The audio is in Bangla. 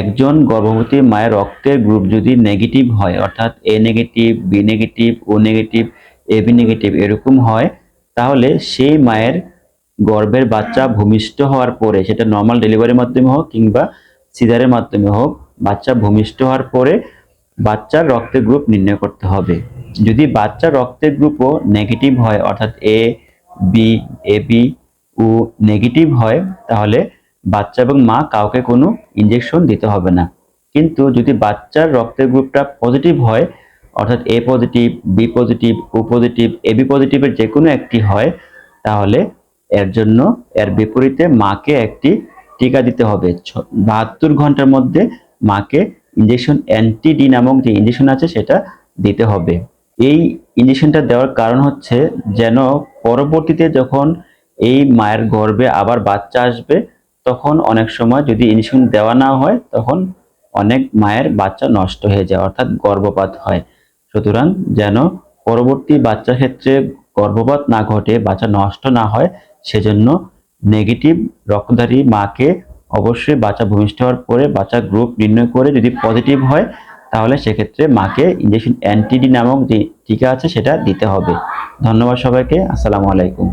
একজন গর্ভবতী মায়ের রক্তের গ্রুপ যদি নেগেটিভ হয়, অর্থাৎ A negative B negative O negative AB negative এরকম হয়, তাহলে সেই মায়ের গর্ভের বাচ্চা ভূমিষ্ঠ হওয়ার পরে, সেটা নর্মাল ডেলিভারির মাধ্যমে হোক কিংবা সিজারের মাধ্যমে হোক, বাচ্চা ভূমিষ্ঠ হওয়ার পরে বাচ্চার রক্তের গ্রুপ নির্ণয় করতে হবে। যদি বাচ্চার রক্তের গ্রুপও নেগেটিভ হয়, অর্থাৎ A B A B O negative হয়, তাহলে বাচ্চা এবং মা কাউকে কোনো ইনজেকশন দিতে হবে না। কিন্তু যদি বাচ্চার রক্তের গ্রুপটা পজিটিভ হয়, অর্থাৎ A positive B positive O positive AB পজিটিভের যে কোনো একটি হয়, তাহলে এর জন্য এর বিপরীতে মাকে একটি টিকা দিতে হবে। বাহাত্তর ঘণ্টার মধ্যে মাকে ইঞ্জেকশন অ্যান্টি ডি নামক যে ইঞ্জেকশন আছে সেটা দিতে হবে। এই ইঞ্জেকশনটা দেওয়ার কারণ হচ্ছে যেন পরবর্তীতে যখন এই মায়ের গর্ভে আবার বাচ্চা আসবে তখন অনেক সময় যদি ইঞ্জেকশন দেওয়া না হয়, তখন অনেক মায়ের বাচ্চা নষ্ট হয়ে যায়, অর্থাৎ গর্ভপাত হয়। সুতরাং যেন পরবর্তী বাচ্চার ক্ষেত্রে গর্ভপাত না ঘটে, বাচ্চা নষ্ট না হয়, সেজন্য নেগেটিভ রক্তধারী মাকে অবশ্যই বাচ্চা ভূমিষ্ঠ হওয়ার পরে বাচ্চা গ্রুপ নির্ণয় করে যদি পজিটিভ হয়, তাহলে সেক্ষেত্রে মাকে ইঞ্জেকশন অ্যান্টিডি নামক যে টিকা আছে, সেটা দিতে হবে। ধন্যবাদ সবাইকে। আসসালামু আলাইকুম।